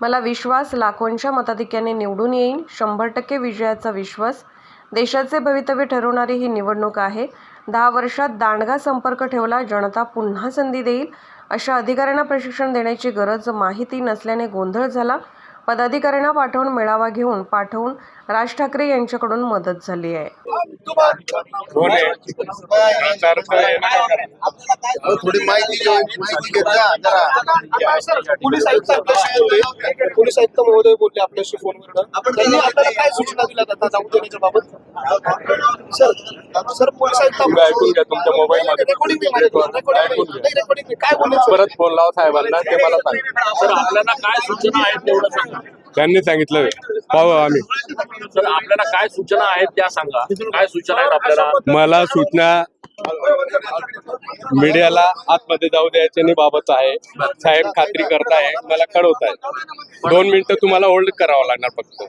मला विश्वास लाखोंच्या मताधिक्याने निवडून येईन शंभर टक्के विजयाचा विश्वास. देशाचे भवितव्य ठरवणारी ही निवडणूक आहे. दहा वर्षात दांडगा संपर्क ठेवला जनता पुन्हा संधी देईल. अशा अधिकाऱ्यांना प्रशिक्षण देण्याची गरज माहिती नसल्याने गोंधळ झाला. पदाधिकाऱ्यांना पाठवून मेळावा घेऊन पाठवून राज ठाकरे यांच्याकडून मदत झाली आहे. थोडी माहिती पोलीस आयुक्त पोलीस आयुक्त महोदय बोलले आपल्याशी फोनवर त्यांनी आपल्याला काय सूचना दिल्या जाऊ देण्याच्या बाबत? सर सर पोलीस आयुक्त तुमच्या मोबाईल मध्ये. रेकॉर्डिंग काय बोलले परत फोन लावा साहेबांना ते मला सांग. सर आपल्याला काय सूचना आहेत तेवढं सांगा. त्यांनी सांगितलं. पाहू आम्ही. आपल्याला काय सूचना आहेत त्या सांगा. काय सूचना आहेत आपल्याला? मला सूचना मीडियाला आतमध्ये जाऊ द्यायचे नाही बाबत आहे. साहेब खात्री करताय. मला कळवत आहे. दोन मिनिटं तुम्हाला होल्ड करावं लागणार फक्त.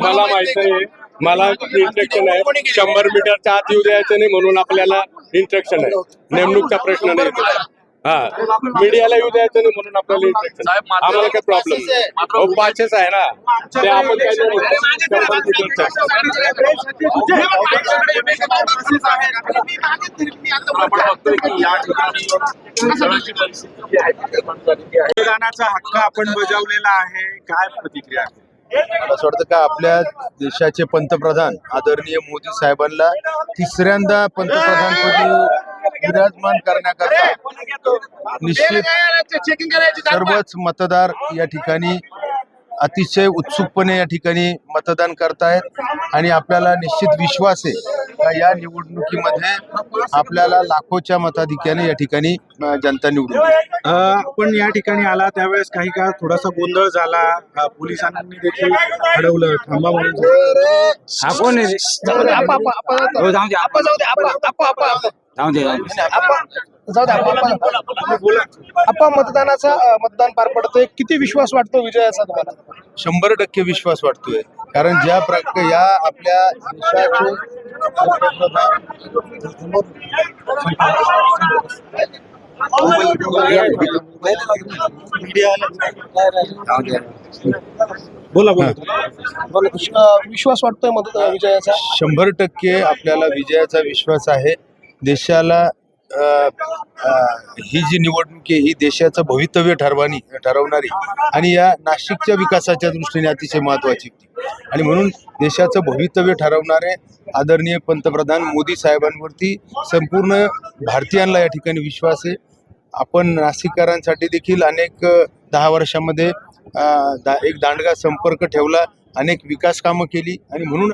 मला माहिती आहे मला इंस्ट्रक्शन आहे. शंभर मीटरच्या आत येऊ द्यायचं नाही म्हणून आपल्याला इंस्ट्रक्शन आहे. नेमणूकचा प्रश्न नाही. हा. मीडियाला येऊ द्यायचं नाही म्हणून आपल्याला मात्र- आम्हाला काही प्रॉब्लेम पाचच आहे. ना. ते आपण काय हक्क आपण बजावलेला आहे. काय प्रतिक्रिया आहे? मला असं वाटतं का आपल्या देशाचे पंतप्रधान आदरणीय मोदी साहेबांना तिसऱ्यांदा पंतप्रधानपदी विराजमान करण्याकरता निश्चित सर्वच मतदार या ठिकाणी अतिशय उत्सुकपणे या ठिकाणी मतदान करतायत आणि आपल्याला निश्चित विश्वास आहे का या निवडणुकीमध्ये आपल्याला लाखोच्या मताधिक्याने या ठिकाणी जनता निवडून आपण या ठिकाणी आला त्यावेळेस काही काळ थोडासा गोंधळ झाला. पोलिसांनी देखील अडवलं थांबा म्हणून. हा जाऊ दे आपण जाऊ दे जाऊ दे आपण मतदानाचा अं, मतदान पार पडतोय. किती विश्वास वाटतो विजयाचा तुम्हाला? शंभर टक्के विश्वास वाटतोय. कारण ज्या प्रकार या आपल्या देशाचे जाऊ दे बोला बोला विश्वास वाटतोय मत विजयाचा? शंभर टक्के आपल्याला विजयाचा विश्वास आहे. देशाला ही जी निवडणूक आहे ही देशाचं भवितव्य ठरवानी ठरवणारी आणि या नाशिकच्या विकासाच्या दृष्टीने अतिशय महत्वाची होती. आणि म्हणून देशाचं भवितव्य ठरवणारे आदरणीय पंतप्रधान मोदी साहेबांवरती संपूर्ण भारतीयांना या ठिकाणी विश्वास आहे. आपण नाशिककरांसाठी देखील अनेक दहा वर्षामध्ये दा- एक दांडगा संपर्क ठेवला अनेक विकास कामं केली आणि म्हणून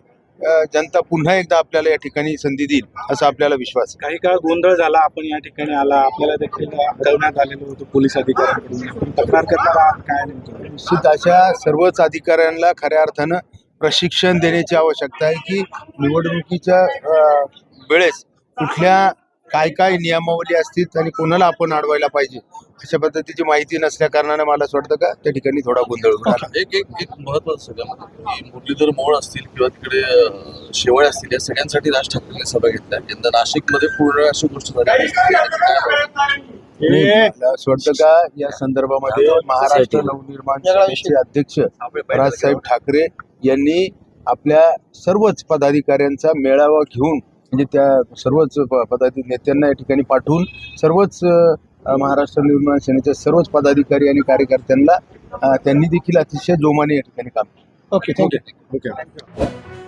जनता पुन्हा एकदा आपल्याला या ठिकाणी संधी देईल असा आपल्याला विश्वास आहे. काही काळ गोंधळ झाला आपण या ठिकाणी आला आपल्याला देखील अडवण्यात आलेलं होतं पोलीस अधिकाऱ्यांकडून तक्रार करणार आहात काय निश्चित अशा सर्वच अधिकाऱ्यांना खऱ्या अर्थानं प्रशिक्षण देण्याची आवश्यकता आहे की निवडणुकीच्या वेळेस कुठल्या काय काय नियमावली असतील आणि कोणाला आपण अडवायला पाहिजे? अशा पद्धतीची माहिती नसल्या कारणाने मला असं वाटतं का त्या ठिकाणी थोडा गोंधळ झाला एक एक एक महत्वाचं सगळ्यामध्ये की मुरलीधर मोळ असतील किंवा तिकडे शेवाळे असतील या सगळ्यांसाठी राज ठाकरेंनी सभा घेतल्या. यंदा नाशिकमध्ये पूर्ण अशा गोष्टी मला असं वाटतं का या संदर्भामध्ये महाराष्ट्र नवनिर्माण सेनेचे अध्यक्ष राजसाहेब ठाकरे यांनी आपल्या सर्वच पदाधिकाऱ्यांचा मेळावा घेऊन म्हणजे त्या सर्वच प- पदाधिकारी नेत्यांना या ठिकाणी पाठवून सर्वच महाराष्ट्र निर्माण सेनेच्या सर्वच पदाधिकारी आणि कार्यकर्त्यांना त्यांनी देखील अतिशय जोमाने या ठिकाणी काम. Okay thank you okay